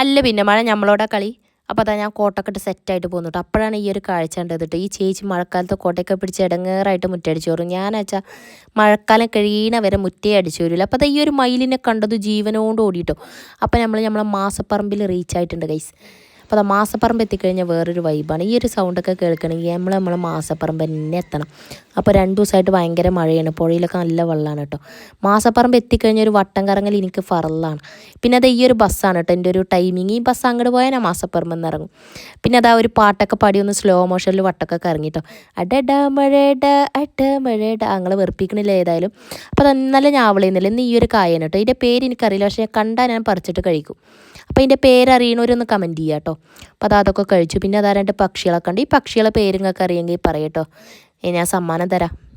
അല്ല പിന്നെ മഴ നമ്മളോടാ കളി. അപ്പോൾ അതാ ഞാൻ കോട്ടൊക്കെ ഇട്ട് സെറ്റായിട്ട് പോകുന്നു കേട്ടോ അപ്പോഴാണ് ഈ ഒരു കാഴ്ച കണ്ടത് ഈ ചേച്ചി മഴക്കാലത്ത് കോട്ടയൊക്കെ പിടിച്ച് ഇടങ്ങേറായിട്ട് മുറ്റടിച്ചു വരും. ഞാൻ വെച്ചാൽ മഴക്കാലം കഴിയണ വരെ മുറ്റേ അടിച്ചു വരില്ല അപ്പോൾ ഈ ഒരു മയിലിനെ കണ്ടത് ജീവനോട് ഓടിയിട്ടോ അപ്പോൾ നമ്മൾ നമ്മളെ മാസപ്പറമ്പിൽ റീച്ച് ആയിട്ടുണ്ട് ഗൈസ് അപ്പോൾ അത് മാസപ്പറമ്പ് എത്തിക്കഴിഞ്ഞാൽ വേറൊരു വൈബാണ് ഈ ഒരു സൗണ്ടൊക്കെ കേൾക്കണമെങ്കിൽ നമ്മൾ നമ്മൾ മാസപ്പറമ്പ് തന്നെ എത്തണം. അപ്പോൾ രണ്ട് ദിവസമായിട്ട് ഭയങ്കര മഴയാണ്. പുഴയിലൊക്കെ നല്ല വെള്ളമാണ് കേട്ടോ മാസപ്പറമ്പ് എത്തിക്കഴിഞ്ഞ ഒരു വട്ടം കറങ്ങൽ എനിക്ക് ഫറലാണ്. പിന്നെ അത് ഈ ഒരു ബസ്സാണ് കേട്ടോ എന്റെ ഒരു ടൈമിങ് ഈ ബസ് അങ്ങോട്ട് പോയാൽ ഞാൻ മാസപ്പറമ്പ് നിന്ന് ഇറങ്ങും. പിന്നെ അതാ ഒരു പാട്ടൊക്കെ പാടി ഒന്ന് സ്ലോ മോഷനിൽ വട്ടൊക്കെ കറങ്ങി കേട്ടോ അടട മഴട അട മഴട. അങ്ങനെ വെറുപ്പിക്കണില്ല ഏതായാലും? അപ്പോൾ അത് നല്ല ഞാവളിയുന്നില്ല ഇന്ന് ഈ ഒരു കായാണ് കേട്ടോ ഇതിന്റെ പേര് എനിക്കറിയില്ല. പക്ഷേ കണ്ടാൽ ഞാൻ പറിച്ചിട്ട് കഴിക്കും. അപ്പോൾ ഇതിന്റെ പേരറിയണവരൊന്ന് കമന്റ് ചെയ്യാം കേട്ടോ അപ്പോൾ അത് അതൊക്കെ കഴിച്ചു. പിന്നെ അതാ പക്ഷികളൊക്കെ ഉണ്ട് ഈ പക്ഷികളെ പേര് നിങ്ങൾക്ക് അറിയെങ്കിൽ പറയട്ടോ ഞാൻ സമ്മാനം തരാം.